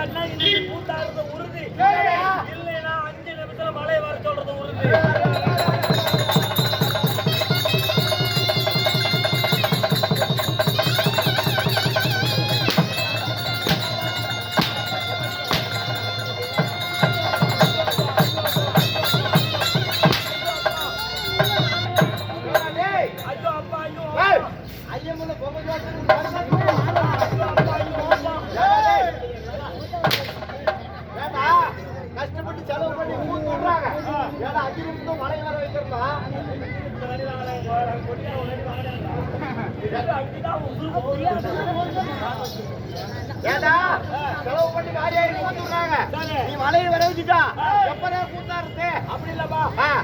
Nein, nein, nein. ஏண்டா? செலவு பண்ணி காரியாயி? நீ மழையை வர வச்சுட்டா. எப்பதான் அப்படி இல்லப்பா.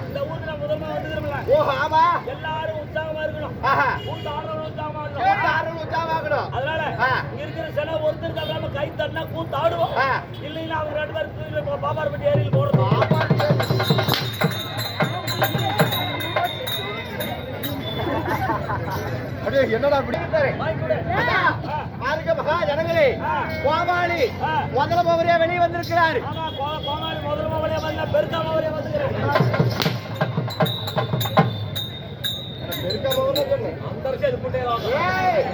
இந்த ஊர்ல முதல்ல வந்துக்கிறோம்ல. ஓ ஆமா. எல்லாரும் உற்சாகமா இருக்கணும். ஆடுறவங்க உற்சாகமா இருக்கணும். கூத்தாடுறது உற்சாகமாகணும் அதனால. இங்க இருக்கிற சில ஒருத்தர் தவிர கை தட்டினா கூத்து ஆடுவோம் ஆ. இல்லைன்னா அவங்க ரெண்டு பேரும் தூக்கிட்டு பாப்பார்பட்டி ஏரியில் போறது என்னடா மகா ஜனங்களே கோமாளி. முதல வெளியே வந்திருக்கிறார். கோமாளி முதல் மாவளியா வந்து பெருக்கா மாவளியா வந்துக்கிறேன் பெருக்க அந்த வருஷம் இது ஏய்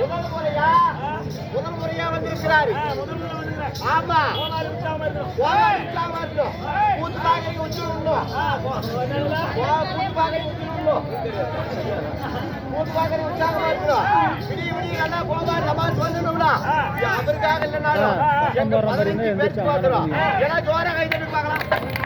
முதல் முறையா? முதல் முறையா வந்திருக்கிறாரு. முதல் வந்துக்கிறேன் ஆமா. கோமாளி உற்சாகமா இருக்கணும் கோமாளி உற்சாகமா இருக்கணும் கூத்து பாக்கறி உச்சி விடணும் ஆ, போ. என்னதுல? கூத்து பாக்கறி உச்சி விடணும் கூத்து பாக்கறி உற்சாகமா இருக்கணும் விடிய விடிய நல்லா கோமாளி சமாஸ் வந்துடணும்னா அவருக்காக இல்லைனாலும் எங்க பதினஞ்சு பேருக்கு பார்க்கிறோம் ஏன்னா ஜோரா கை தட்டி பார்க்கலாம்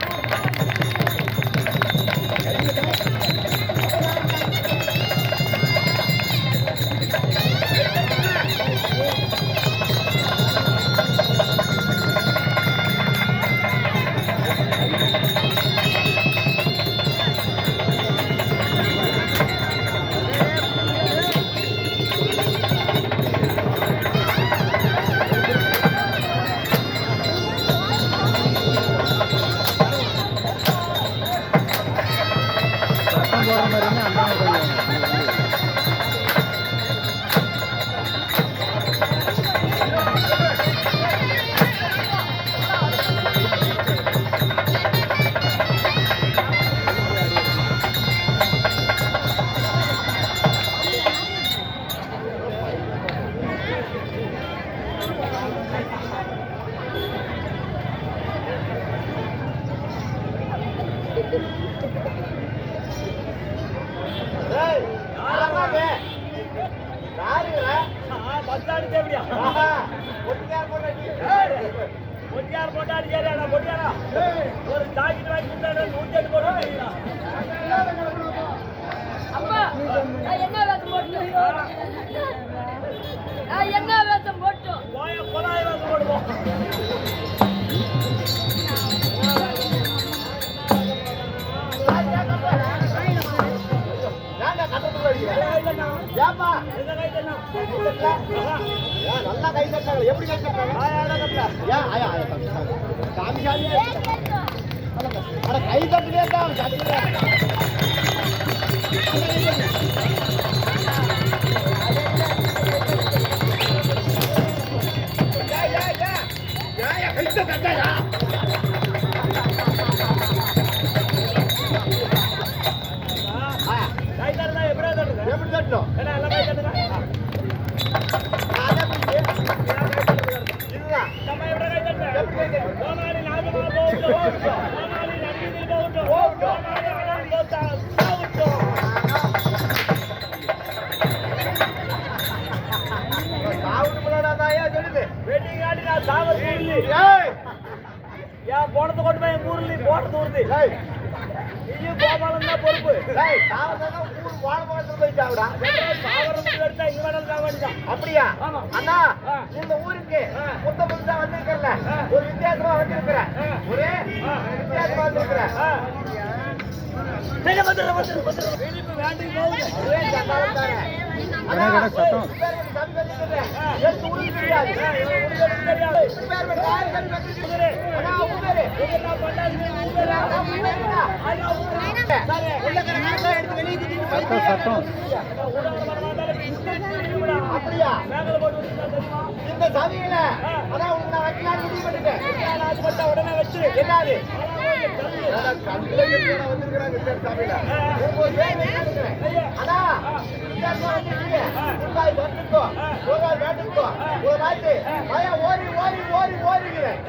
பொட்டியார் போட்டா அடிக்காதா நான் பொட்டியாரா ஒரு ஜாக்கெட் வாங்கி கொடுத்தா நூத்தி எட்டு வைக்கிறா. அப்பா நான் என்ன வேஷம் போட்டு நான் என்ன வேஷம் போட்டு போய கொலாய் வந்து போடுவோம்? ஏப்பா? எந்த கை தண்ணா ஏன் நல்லா கை தட்டுறாங்க. எப்படி கை தட்டுறாங்க? ஏன்? ஆயா, ஆயா, சாமி, சாமி. அட, கை தட்டுலே தான் கை தட்டாயா? ஏன் போனது கொண்டு போய் என் ஊர்ல ஊருது ஏய். நீயும் கோபாலம் தான் பொறுப்பு. போன மாசம் போயிட்டாவிடா அப்படியா? அண்ணா இந்த ஊருக்கு முத்த புதுசா வந்திருக்கல ஒரு வித்தியாசமா வந்திருக்கிற. ஒரே வித்தியாசமா வந்திருக்கிற. வேண்டிய என்னோட சத்தம் சத்தம் சத்தம் இந்த சதியில அதான் உடனே வச்சு என்னது அதான் ஓடி ஓடி ஓடி ஓடிக்கிறேன்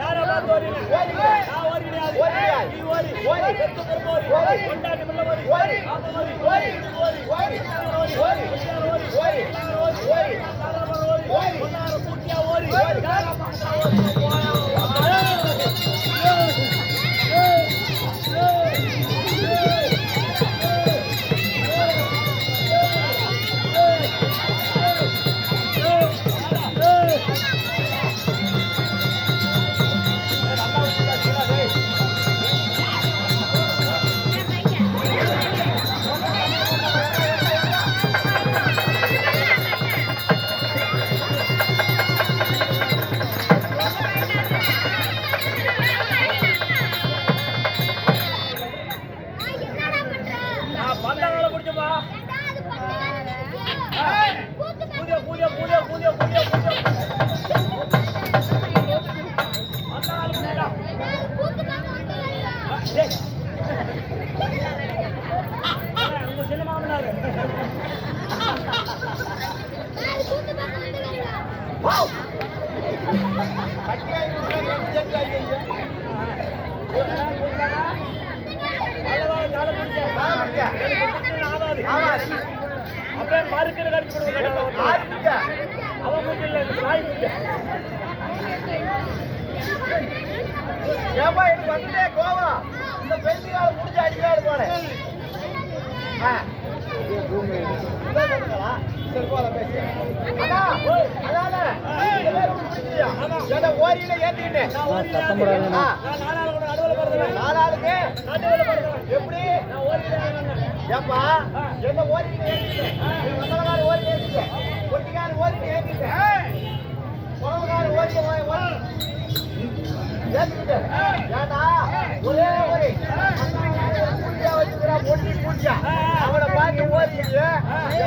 அப்படியே மறுக்கிற கடிச்சு கொடுங்க அவன் கொஞ்சம் இல்லை நாய் ஏப்பா எனக்கு வந்துட்டே கோவம் இந்த சரி போல பேசி சத்தம் போடாதுண்ணா நாலாளுக்கு எப்படி? ஏப்பா என்ன ஓடிட்டு ஏத்திட்டு ஓடி ஏத்திட்டு ஒட்டிக்கார ஓடிட்டு ஏத்திட்டு உறவுக்கார ஓடி பூஜா வச்சுக்கிறா ஒட்டி பூஜா.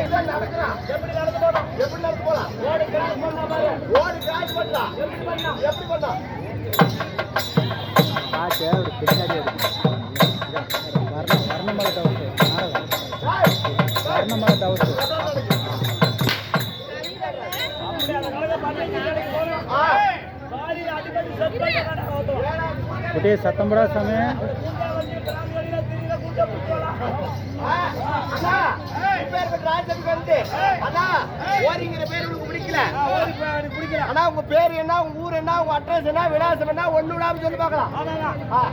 எப்படி நடந்து போலாம்? எப்படி நடந்து போலாம்? ஓடி கிராஸ் பண்ண மாதிரி பண்ணா எப்படி பண்ணா எப்படி பண்ணா காசு ஒரு பின்னாடி வர்ண வர்ணமலை தவிர்த்து ஆனா உங்க பேர் என்ன உங்க ஊர் உங்க அட்ரஸ் என்ன விலாசம் என்ன ஒண்ணு விடாம சொல்லி பாக்கலாம்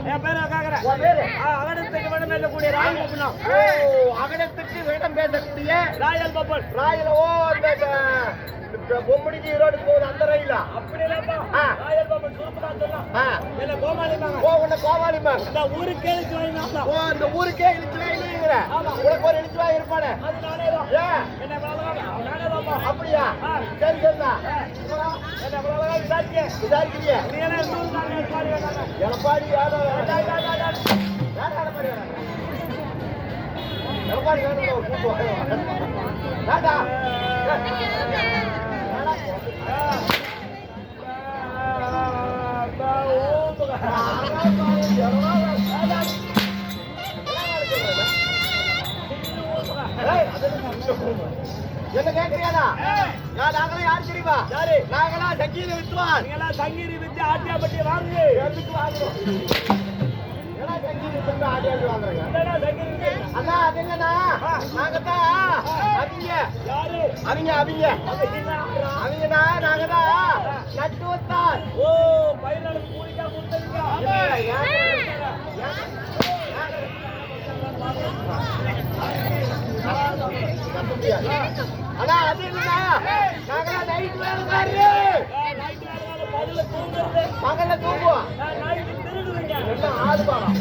என் பேர் கேக்குறேன் அகடத்துக்கு வேடம் பேசக்கூடிய ராயல் பப்பனா அகடத்துக்கு வேடம் பேசக்கூடிய ராயல் ராயல் ஓ பொம்முடிக்கு ஈரோடு போகுது அந்த ரயிலா அப்படி இல்லப்பா ராயல் பப்பன் சுருப்பா சொல்லலாம் என்ன கோமாளிமா ஓ உன்ன கோமாளிமா இந்த ஊருக்கே ஓ அந்த ஊர் ஊருக்கே இழுத்துனா இல்லைங்கிற உனக்கு ஒரு இழுத்துவா இருப்பானே. அப்படியா? சரி சரிண்ணா விசாரிக்க? விசாரிக்கிறீங்க? எடப்பாடி எடப்பாடி வேணும் கூப்பிட்டு என்ன கேக்குறீங்களா நாங்களே யாரு தெரியுமா? யாரு? நாங்களா சங்கீத வித்வான். நீங்களா சங்கீத வித்து ஆட்டியாப்பட்டி வாங்கு. எதுக்கு வாங்குறோம்? அவங்க அவங்க அவங்கண்ணா நாங்கதான் நட்டு ஓ பயிர் ஆனா அது இல்லைன்னா நாங்களாம் நைட் வேலை பாரு பகல்ல தூங்குவோம் ஆடு பாடம்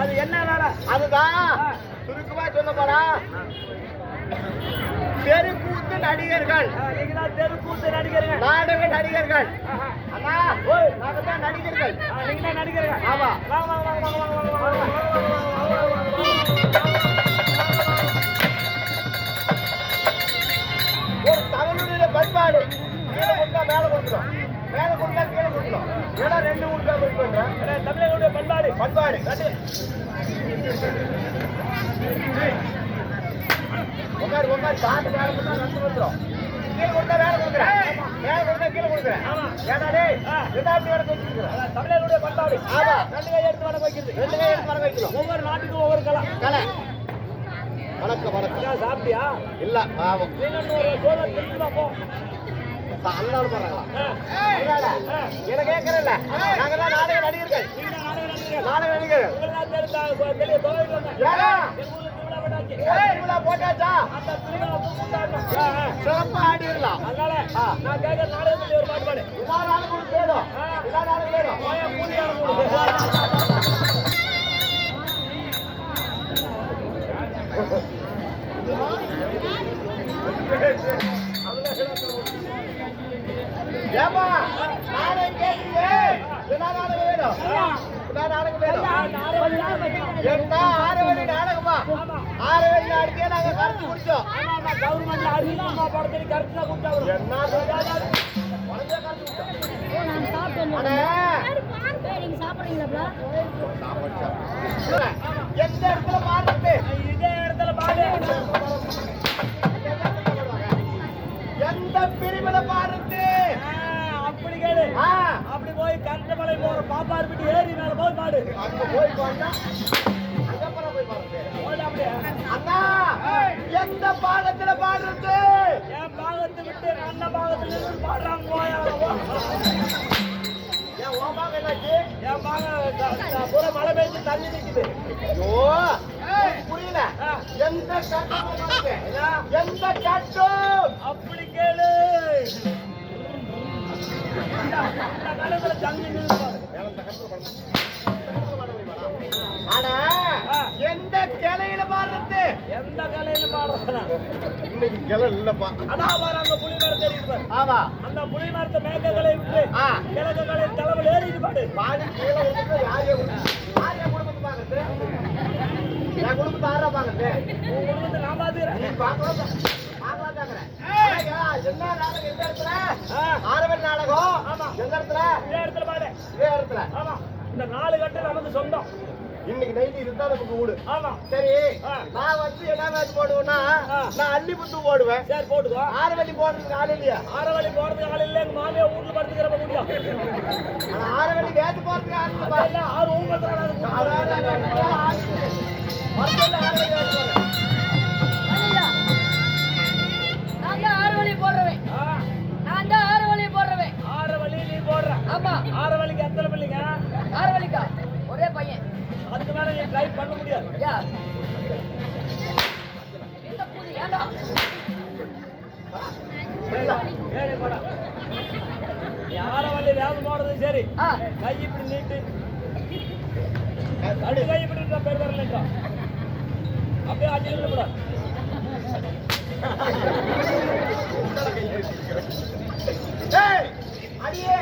அது என்ன வேலை அதுதான் சுருக்கமா தெருக்கூத்து நடிகர்கள் தெருக்கூத்து நடிகர்கள் நாடக நடிகர்கள் அண்ணா ஓய். நாங்க தான் நடிகர்கள் நீங்க தான் நடிகருங்க ஆமா. வாங்க வாங்க வாங்க வாங்க வாங்க ஒரு தமிழுடைய பண்பாடு கீழே கொடுத்தா மேல கொடுக்குறோம் மேல கொடுத்தா கீழே கொடுக்குறோம் ஏன்னா ரெண்டு கொடுத்தா தமிழர்களுடைய பண்பாடு பண்பாடு உட்காரு உட்காரு பாட்டு மேல கொடுத்தா ரெண்டு வந்துடும் கீழே கொடுத்தா மேல கொடுக்குறேன். மேல கொடுத்தா கீழே கொடுக்குறேன். ஆமா. ஏன்னா டேய் ஆ. ரெண்டாயிரத்தி வடக்கு வச்சுக்கிறேன் அட, தமிழர்களுடைய பண்பாடு. ஆமா. ரெண்டு கை எடுத்து வடக்கு வைக்கிறது. ரெண்டு கை எடுத்து வர வைக்கணும் ஒவ்வொரு நாட்டுக்கும் ஒவ்வொரு கலை. கலை. வணக்கம் வணக்கம். சாப்பிட்டியா? இல்ல பாவம். அல்லாலும் ஆ. என்ன கேட்கறல நாங்க தான் நாடக நடிகர்கள். நாடக நடிகர்கள். நாடக நடிகர்கள். போட்டாச்சா அந்த சிறப்பா ஆடிடலாம் அதனால நான் கேட்கிற நாடகத்தில் ஒரு பாட்டு பாடு எல்லா நாடகம் வேணும் எல்லா நாடகம் வேணும் போயா, பூஜையார போடு. எல்லா நாடகம் வேணும் எல்லா நாடகம் வேணும் என்ன ஆறு வழி நாடகமா ஆறு வழி நாடகே நாங்க கரைச்சு குடிச்சோம். ஆமா, கவர்மெண்ட்ல அறிவிமா படத்துல. என்ன கரைச்சு குடிச்சோம். சாப்பிடுறீங்களா எந்த இடத்துல மாறுறது இதே இடத்துல பாடு எந்த பிரிவுல ஆ, அப்படி கேளு. ஆ, அப்படி போய் கருத்தமலை போற பாப்பாரு வீட்டு ஏறி மேல போய் பாடு. அங்க போய் பார்த்தா அண்ணா எந்த பாகத்துல பாடுறது? என் பாகத்தை விட்டு அண்ண பாகத்துல இருந்து பாடுறாங்க போயா பாகம் என்னாச்சு? என் பாகம் பூரா மழை பெய்ஞ்சு தள்ளி நிக்குது. ஐயோ புரியல. எந்த கட்டும் எந்த கட்டும்? அப்படி கேளு. இந்த காலத்துல தங்கி நின்று ஆனா. எந்த கிளையில பாடுறது? எந்த கலையில பாடுறா இன்னைக்கு கிளை இல்லப்பா. பாரு அங்க புலி மரம் தெரியுது ஆமா. அந்த புலி மரத்தை மேற்க கலை விட்டு. கிழக்கு கலை தலைவில் ஏறிட்டு பாடு. பாடி கீழே குடும்பத்தை பாக்குறது? என் குடும்பத்தை ஆறா பாக்குறது? உன் குடும்பத்தை நான் பாத்துக்கிறேன். நீ தாக்குறேன். என்ன நாடகம் எந்த இடத்துல? ஆ. ஆரவல் நாடகம் ஆமா. எந்த இடத்துல? இதே இடத்துல பாடு. இதே இடத்துல. ஆமா. இந்த நாலு கட்டு நமக்கு சொந்தம். இன்னைக்கு நைட்டு இருந்தா நமக்கு ஊடு ஆமா. சரி. நான் வந்து என்ன மேட்ச் போடுவேன்னா. நான் அள்ளி புத்து போடுவேன். சரி போட்டுக்கோ. ஆரவல்லி போடுறதுக்கு ஆள் இல்லையா? ஆரவழி போறதுக்கு ஆள் இல்லை எங்க மாமியா வீட்டுல படுத்துக்கிறப்ப முடியும் ஆனா ஆரவல்லி நேத்து போறதுக்கு ஆள். அதெல்லாம் ஆறு அதான் நான் வந்து அதுக்கு மேல நீ ட்ரைவ் பண்ண முடியாது. யா இந்த புது? ஏண்டா? ஏழை போடா. நீ ஆறு வழி வேகம் போடுறது சரி. கை இப்படி நீட்டு. அடி கை இப்படி பெரு வரல அப்படியே அடி கூட ஏய், அடியே.